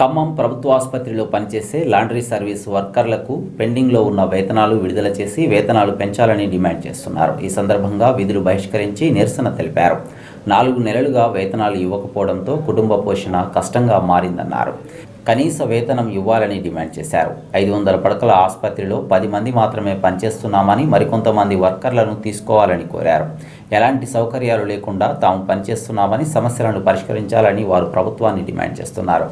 ఖమ్మం ప్రభుత్వ ఆసుపత్రిలో పనిచేసే లాండ్రీ సర్వీస్ వర్కర్లకు పెండింగ్లో ఉన్న వేతనాలు విడుదల చేసి వేతనాలు పెంచాలని డిమాండ్ చేస్తున్నారు. ఈ సందర్భంగా విధులు బహిష్కరించి నిరసన తెలిపారు. నాలుగు నెలలుగా వేతనాలు ఇవ్వకపోవడంతో కుటుంబ పోషణ కష్టంగా మారిందన్నారు. కనీస వేతనం ఇవ్వాలని డిమాండ్ చేశారు. ఐదు వందల పడకల ఆసుపత్రిలో పది మంది మాత్రమే పనిచేస్తున్నామని మరికొంతమంది వర్కర్లను తీసుకోవాలని కోరారు. ఎలాంటి సౌకర్యాలు లేకుండా తాము పనిచేస్తున్నామని సమస్యలను పరిష్కరించాలని వారు ప్రభుత్వాన్ని డిమాండ్ చేస్తున్నారు.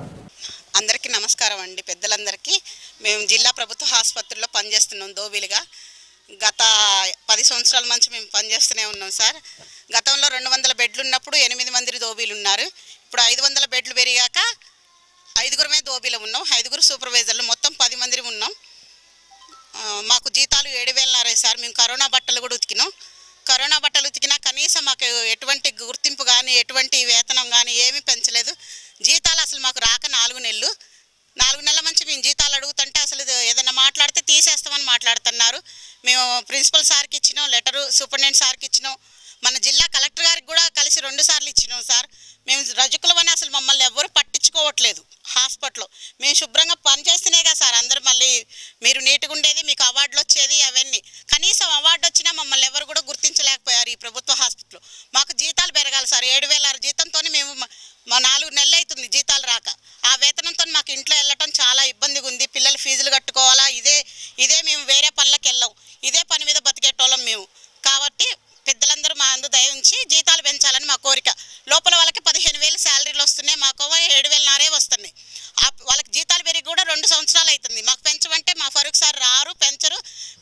మేము జిల్లా ప్రభుత్వ ఆసుపత్రిలో పనిచేస్తున్నాం దోబీలుగా. గత పది సంవత్సరాల నుంచి మేము పనిచేస్తూనే ఉన్నాం సార్. గతంలో రెండు వందల బెడ్లు ఉన్నప్పుడు ఎనిమిది మంది దోబీలు ఉన్నారు. ఇప్పుడు ఐదు వందల బెడ్లు పెరిగాక ఐదుగురమే దోబీలు ఉన్నాం. ఐదుగురు సూపర్వైజర్లు మొత్తం పది మంది ఉన్నాం. మాకు జీతాలు ఏడు వేలన్నారే సార్. మేము కరోనా బట్టలు కూడా ఉతికినాం. కరోనా బట్టలు ఉతికినా కనీసం మాకు ఎటువంటి గుర్తింపు కానీ ఎటువంటి వేతనం కానీ ఏమీ పెంచలేదు జీతాలు అసలు మాకు రాక నాలుగు నెలలు నాలుగు నెలల నుంచి మేము జీతాలు అడుగుతుంటే అసలు ఇది ఏదైనా మాట్లాడితే తీసేస్తామని మాట్లాడుతున్నారు. మేము ప్రిన్సిపల్ సార్కి ఇచ్చినాం లెటరు సూపరింటెండెంట్ సార్కి ఇచ్చినాం. మన జిల్లా కలెక్టర్ గారికి కూడా కలిసి రెండు సార్లు ఇచ్చినాం సార్. మేము రజకులమని అసలు మమ్మల్ని ఎవరు పట్టించుకోవట్లేదు హాస్పిటల్లో. మేము శుభ్రంగా పనిచేస్తేనే కదా సార్ అందరూ మళ్ళీ మీరు నీట్గా ఉండేది మీకు అవార్డులు వచ్చేది అవన్నీ కనీసం అవార్డు వచ్చినా మమ్మల్ని ఎవరు కూడా గుర్తించలేకపోయారు ఈ ప్రభుత్వ హాస్పిటల్లో మాకు జీతాలు పెరగాలి సార్ ఏడు వేల ఆరు జీతంతో మేము మ- మా నాలుగు నెలలు అవుతుంది జీతాలు రాక ఆ వేతనంతో మాకు ఇంట్లో వెళ్ళటం చాలా ఇబ్బందిగా ఉంది పిల్లలు ఫీజులు కట్టుకోవాలా ఇదే ఇదే మేము వేరే పనులకు వెళ్ళాం ఇదే పని మీద బతికేటోళ్ళం మేము కాబట్టి పెద్దలందరూ మా అందు దయ ఉంచి జీతాలు పెంచాలని మా కోరిక. లోపల వాళ్ళకి పదిహేను వేలు శాలరీలు వస్తున్నాయి మాకు ఏడు వేల నారే వస్తున్నాయి. ఆ వాళ్ళకి జీతాలు పెరిగి కూడా రెండు సంవత్సరాలు అవుతుంది మాకు పెంచమంటే మా ఫరూక్ సార్ రారు పెంచరు.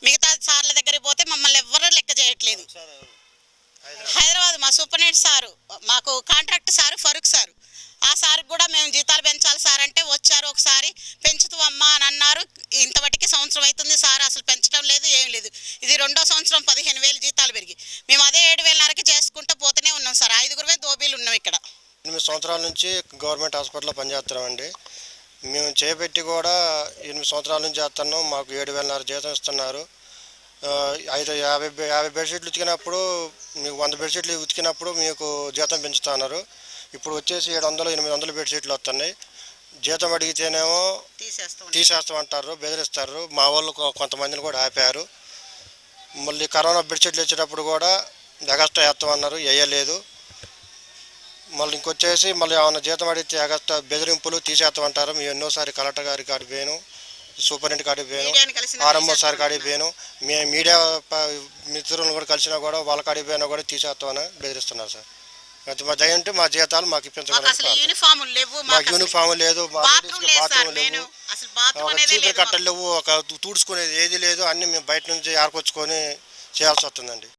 మిగతా సార్ల దగ్గరికి పోతే మమ్మల్ని ఎవ్వరూ లెక్క చేయట్లేదు. హైదరాబాద్ మా సూపరింటెండెంట్ సారు మాకు కాంట్రాక్ట్ సారు ఫరూక్ సారు. ఆ సార్ కూడా మేము జీతాలు పెంచాలి సార్ అంటే వచ్చారు ఒకసారి పెంచుతూ అమ్మా అని అన్నారు. ఇంతవరకు సంవత్సరం అవుతుంది సార్ అసలు పెంచడం లేదు ఏం లేదు. ఇది రెండో సంవత్సరం పదిహేను వేలు జీతాలు పెరిగి మేము అదే ఏడు వేలన్నరకి చేసుకుంటూ పోతూనే ఉన్నాం సార్ ఐదుగురుమే దోబీలు ఉన్నాం ఇక్కడ ఎనిమిది సంవత్సరాల నుంచి గవర్నమెంట్ హాస్పిటల్లో పనిచేస్తున్నామండి. మేము చేపెట్టి కూడా ఎనిమిది సంవత్సరాల నుంచి చేస్తున్నాం. మాకు ఏడు వేలన్నర జీతం ఇస్తున్నారు. ఐదు యాభై యాభై బెడ్షీట్లు ఉతికినప్పుడు మీకు వంద బెడ్షీట్లు ఉతికినప్పుడు మీకు జీతం పెంచుతున్నారు. ఇప్పుడు వచ్చేసి ఏడు వందలు ఎనిమిది వందలు బెడ్షీట్లు వస్తున్నాయి. జీతం అడిగితేనేమో తీసేస్తాం. తీసేస్తామంటారు బెదిరిస్తారు. మా వాళ్ళు కొంతమందిని కూడా ఆపారు. మళ్ళీ కరోనా బెడ్షీట్లు ఇచ్చేటప్పుడు కూడా ఎగస్ట్రా వేస్తామన్నారు. వేయలేదు. మళ్ళీ ఇంకొచ్చేసి మళ్ళీ ఏమైనా జీతం అడిగితే ఎగస్ట్రా బెదిరింపులు తీసేస్తామంటారు. మేము ఎన్నోసారి కలెక్టర్ గారి కాడికి పోయాను సూపరింటెండెంట్ కాడికి పోయాను ఆర్ఎంఓ సార్ కాడికి పోయాను. మేము మీడియా మిత్రులను కూడా కలిసినా కూడా వాళ్ళ కాడికి పోయినా కూడా తీసేస్తామని బెదిరిస్తున్నారు సార్. మా దయ ఉంటే మా జీతాలు మాకు లేవు మాకు యూనిఫామ్ లేదు మా బాత్రూమ్ లేవు. ఒక చీపురు. కట్టలు లేవు ఒక తుడుచుకునేది ఏది లేదు అన్ని మేము బయట నుంచి ఏర్పరచుకొని చేయాల్సి వస్తుందండి.